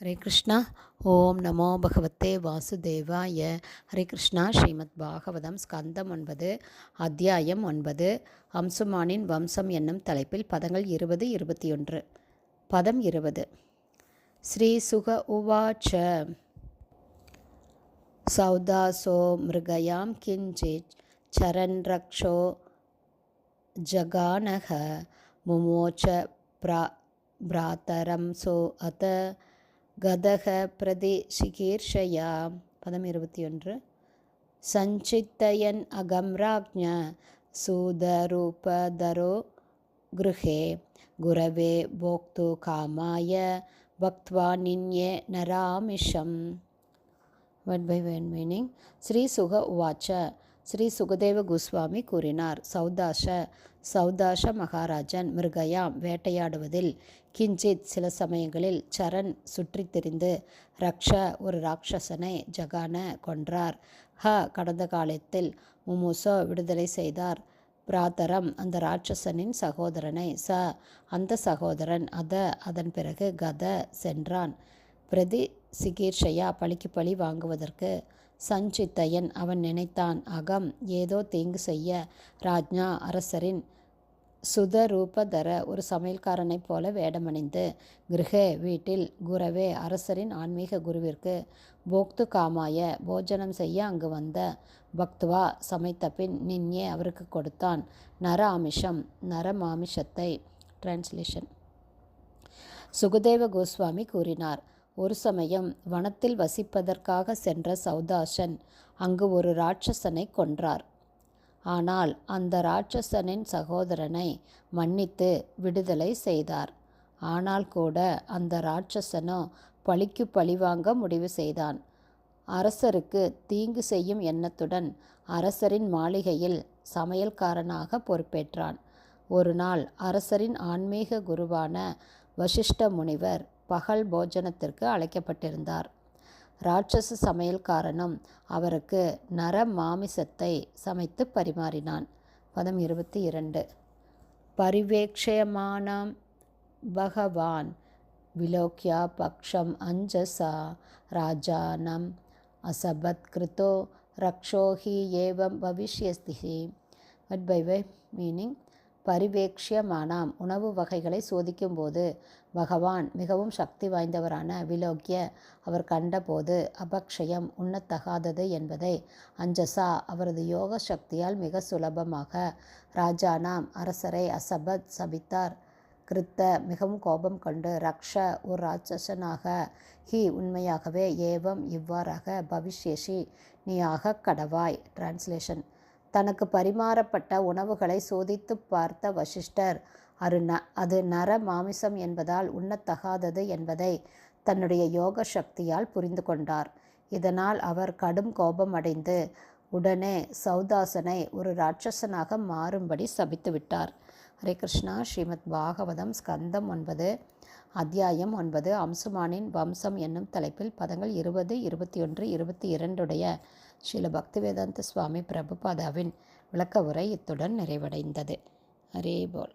ஹரே கிருஷ்ணா. ஓம் நமோ பகவத்தே வாசுதேவாய. ஹரே கிருஷ்ணா ஸ்ரீமத் பாகவதம் ஸ்கந்தம் ஒன்பது அத்தியாயம் ஒன்பது அம்சுமானின் வம்சம் என்னும் தலைப்பில் பதங்கள் இருபது இருபத்தி ஒன்று. பதம் இருபது. ஸ்ரீ சுக உவாச்ச. சௌதாசோ மிருகயாம் கிஞ்சித் சரண் ரக்ஷோ ஜகானக. முமோச்ச பிரா பிராத்தரம் சோ அத கதக பிரதேசிகீர்ஷயா பதம் இருபத்தி ஒன்று சஞ்சித்தயன் அகம் ராஜ்ஞ சூதரூபதரோ கிருஹே. குரவே போக்து காமாய பக்த்வா நின்யே நராமிஷம். வட் பை வேன் மீனிங் ஸ்ரீசுக உவாச்ச. ஸ்ரீ சுகதேவ கோஸ்வாமி கூறினார். சௌதாஷ சௌதாஷ மகாராஜன் மிருகயாம் வேட்டையாடுவதில் கிஞ்சித் சில சமயங்களில் சரண் சுற்றித் திரிந்து ரக்ஷ ஒரு ராட்சசனை ஜகான கொன்றார். ஹ கடந்த காலத்தில் முமுசோ விடுதலை செய்தார். பிராத்தரம் அந்த ராட்சசனின் சகோதரனை. ச அந்த சகோதரன் அத அதன் பிறகு கத சென்றான். பிரதி சிகீர்ஷையா பழிக்கு பழி வாங்குவதற்கு சஞ்சித்தையன் அவன் நினைத்தான் அகம் ஏதோ தீங்கு செய்ய ராஜ்ஞா அரசரின் சுதரூபதர ஒரு சமையல்காரனைப் போல வேடமணிந்து கிரகே வீட்டில் குரவே அரசரின் ஆன்மீக குருவிற்கு போக்து காமாய போஜனம் செய்ய அங்கு வந்த பக்துவா சமைத்த பின் நின்யே அவருக்கு கொடுத்தான் நர ஆமிஷம் நரமாமிஷத்தை. டிரான்ஸ்லேஷன் சுகதேவ கோஸ்வாமி கூறினார் ஒரு சமயம் வனத்தில் வசிப்பதற்காக சென்ற சௌதாசன் அங்கு ஒரு ராட்சசனை கொன்றார். ஆனால் அந்த ராட்சசனின் சகோதரனை மன்னித்து விடுதலை செய்தார். ஆனால் கூட அந்த ராட்சசனோ பழிக்கு பழிவாங்க முடிவு செய்தான். அரசருக்கு தீங்கு செய்யும் எண்ணத்துடன் அரசரின் மாளிகையில் சமையல்காரனாக பொறுப்பேற்றான். ஒரு நாள் அரசரின் ஆன்மீக குருவான வசிஷ்ட முனிவர் பகல் போஜனத்திற்கு அழைக்கப்பட்டிருந்தார். ராட்சச சமையல்காரனும் அவருக்கு நர மாமிசத்தை சமைத்து பரிமாறினான். பதம் இருபத்தி இரண்டு. பரிவேக்ஷயமானம் பகவான் விலோக்கியா பக்ஷம் அஞ்சசா ராஜானம் அசபத் கிருத்தோ ரக்ஷோஹி ஏவம் பவிஷ்யஸ்திஹி பட் பை வை மீனிங் பரிவேக்ஷியமானாம். உணவு வகைகளை சோதிக்கும்போது பகவான் மிகவும் சக்தி வாய்ந்தவரான விலோக்கிய அவர் கண்டபோது அபக்ஷயம் உண்ணத்தகாதது என்பதை அஞ்சசா அவரது யோக சக்தியால் மிக சுலபமாக ராஜானாம் அரசரை அசபத் சபித்தார். கிருத்த மிகவும் கோபம் கொண்டு ரக்ஷ ஒரு ராட்சசனாக ஹி உண்மையாகவே ஏவம் இவ்வாறாக பவிஷ்யஷி நீயாக கடவாய். டிரான்ஸ்லேஷன் தனக்கு பரிமாறப்பட்ட உணவுகளை சோதித்து பார்த்த வசிஷ்டர் அரு ந அது நர மாமிசம் என்பதால் உண்ணத்தகாதது என்பதை தன்னுடைய யோக சக்தியால் புரிந்து கொண்டார். இதனால் அவர் கடும் கோபம் அடைந்து உடனே சௌதாசனை ஒரு ராட்சசனாக மாறும்படி சபித்துவிட்டார் ஹரே கிருஷ்ணா. ஸ்ரீமத் பாகவதம் ஸ்கந்தம் ஒன்பது அத்தியாயம் ஒன்பது அம்சுமானின் வம்சம் என்னும் தலைப்பில் பதங்கள் இருபது இருபத்தி ஒன்று இருபத்தி இரண்டுடைய ஸ்ரீல பக்திவேதாந்த சுவாமி பிரபுபாதாவின் விளக்க உரை இத்துடன் நிறைவடைந்தது. ஹரே போல்